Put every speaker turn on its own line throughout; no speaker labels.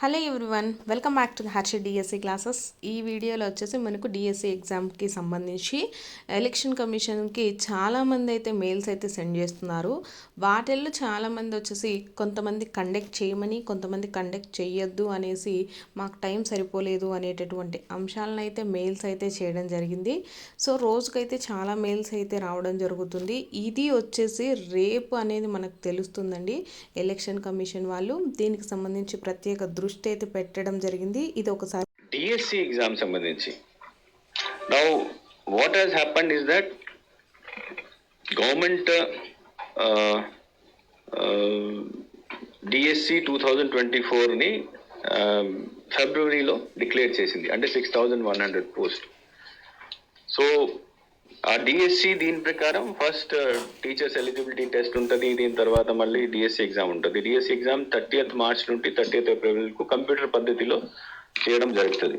Hello everyone welcome back to the Harsha DSC classes. ఈ వీడియోలో వచ్చేసి మనకు డిఎస్సి ఎగ్జామ్కి సంబంధించి ఎలక్షన్ కమిషన్కి చాలామంది అయితే మెయిల్స్ అయితే సెండ్ చేస్తున్నారు. వాటిల్లో చాలామంది వచ్చేసి కొంతమంది కండక్ట్ చేయమని కొంతమంది కండక్ట్ చేయొద్దు అనేసి మాకు టైం సరిపోలేదు అనేటటువంటి అంశాలను అయితే మెయిల్స్ అయితే చేయడం జరిగింది. సో రోజుకైతే చాలా మెయిల్స్ అయితే రావడం జరుగుతుంది. ఇది వచ్చేసి రేపు అనేది మనకు తెలుస్తుందండి ఎలక్షన్ కమిషన్ వాళ్ళు. దీనికి సంబంధించి ప్రత్యేక దృష్టి అయితే పెట్టడం జరిగింది. ఇది ఒకసారి
డిఎస్సి ఎగ్జామ్ సంబంధించి. Now what has happened is that government DSC two thousand twenty ఫోర్ని ఫిబ్రవరిలో డిక్లేర్ చేసింది. అంటే six thousand one hundred post so ఆ డిఎస్సి దీని ప్రకారం ఫస్ట్ టీచర్స్ ఎలిజిబిలిటీ టెస్ట్ ఉంటుంది దీని తర్వాత మళ్ళీ డిఎస్సి ఎగ్జామ్ ఉంటుంది. డిఎస్సి ఎగ్జామ్ థర్టీఎత్ మార్చ్ నుండి థర్టీఎత్ ఏప్రిల్కు కంప్యూటర్ పద్ధతిలో చేయడం జరుగుతుంది.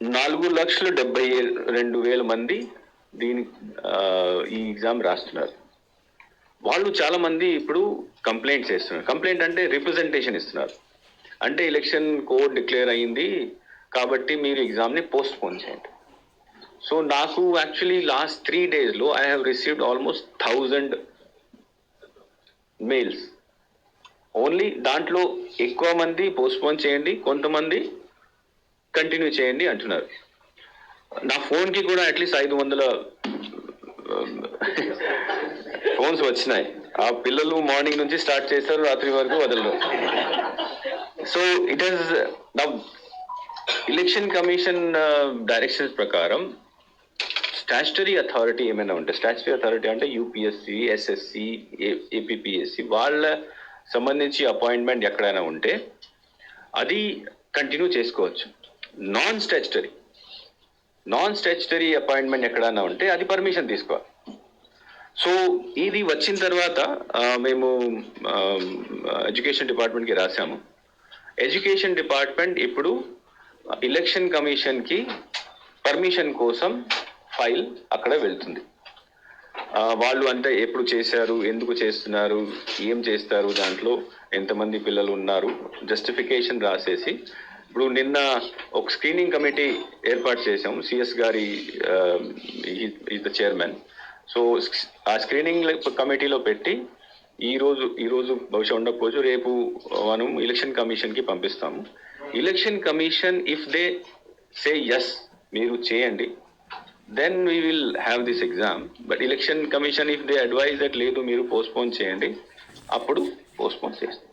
నాలుగు లక్షల డెబ్బై రెండు వేల మంది దీని ఈ ఎగ్జామ్ రాస్తున్నారు. వాళ్ళు చాలా మంది ఇప్పుడు కంప్లైంట్స్ చేస్తున్నారు. కంప్లైంట్ అంటే రిప్రజెంటేషన్ ఇస్తున్నారు. అంటే ఎలక్షన్ కోడ్ డిక్లేర్ అయ్యింది కాబట్టి మీరు ఎగ్జామ్ని పోస్ట్ పోన్ చేయండి. సో నాకు యాక్చువల్లీ లాస్ట్ త్రీ డేస్లో I have received almost thousand mails only దాంట్లో ఎక్కువ మంది పోస్ట్ పోన్ చేయండి కొంతమంది కంటిన్యూ చేయండి అంటున్నారు. నా ఫోన్కి కూడా అట్లీస్ట్ ఐదు వందల ఫోన్స్ వచ్చినాయి. ఆ పిల్లలు మార్నింగ్ నుంచి స్టార్ట్ చేస్తారు రాత్రి వరకు వదలరు. So it is election commission directions ప్రకారం స్టాచ్యుటరీ అథారిటీ ఏమైనా ఉంటే స్టాచ్యుటరీ అథారిటీ అంటే యూపీఎస్సి ఎస్ఎస్సి ఏపీపీఎస్సి వాళ్ళ సంబంధించి అపాయింట్మెంట్ ఎక్కడైనా ఉంటే అది కంటిన్యూ చేసుకోవచ్చు. Non statutory non statutory appointment ఎక్కడైనా ఉంటే అది పర్మిషన్ తీసుకోవాలి. సో ఇది వచ్చిన తర్వాత మేము ఎడ్యుకేషన్ డిపార్ట్మెంట్కి రాసాము ఎడ్యుకేషన్ డిపార్ట్మెంట్ ఇప్పుడు ఎలక్షన్ కమిషన్కి పర్మిషన్ కోసం ఫైల్ అక్కడ వెళ్తుంది. వాళ్ళు అంటే ఎప్పుడు చేశారు ఎందుకు చేస్తున్నారు ఏం చేస్తారు దాంట్లో ఎంతమంది పిల్లలు ఉన్నారు జస్టిఫికేషన్ రాసేసి ఇప్పుడు నిన్న ఒక స్క్రీనింగ్ కమిటీ ఏర్పాటు చేసాం సిఎస్ గారి ఈజ్ ద చైర్మన్ సో ఆ స్క్రీనింగ్ కమిటీలో పెట్టి ఈ రోజు ఈ రోజు బహుశా ఉండకపోవచ్చు రేపు మనం ఎలక్షన్ కమిషన్కి పంపిస్తాము. Election commission if they say yes మీరు చేయండి. Then we will have this exam but election commission if they advise that లేదు మీరు పోస్ట్పోన్ చేయండి అప్పుడు పోస్ట్పోన్ చేస్తాం.